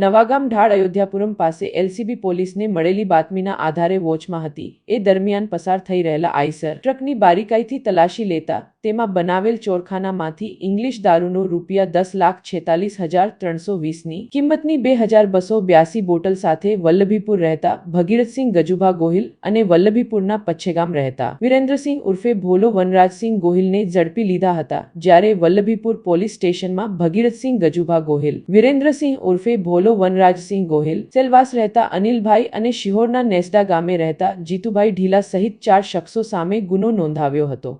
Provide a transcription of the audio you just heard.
નવાગામ ઢાળ અયોધ્યાપુરમ પાસે એલસીબી પોલીસને મળેલી બાતમીના આધારે વોચમાં હતી. એ દરમિયાન પસાર થઈ રહેલા આઈસર ટ્રકની બારીકાઈથી તલાશી લેતા તેમાં બનાવેલ ચોરખાનામાંથી ઇંગ્લિશ દારૂનો રૂપિયા દસ લાખ છેતાલીસ હજાર ત્રણસો વીસની કિંમતની બે હજાર બસો બ્યાસી બોટલ સાથે વલ્લભીપુર રહેતા ભગીરથસિંહ ગજુભા ગોહિલ અને વલ્લભીપુરના પચ્છેગામ રહેતા. વિરેન્દ્રસિંહ ઉર્ફે ભોલો વનરાજસિંહ ગોહિલને ઝડપી લીધા હતા, જ્યારે વલ્લભીપુર પોલીસ સ્ટેશનમાં ભગીરથસિંહ ગજુભા ગોહિલ, વિરેન્દ્રસિંહ ઉર્ફે ભોલો વનરાજસિંહ ગોહિલ, સેલવાસ રહેતા અનિલભાઈ અને શિહોરના નેસડા ગામે રહેતા જીતુભાઈ ઢીલા સહિત ચાર શખ્સો સામે ગુનો નોંધાવ્યો હતો.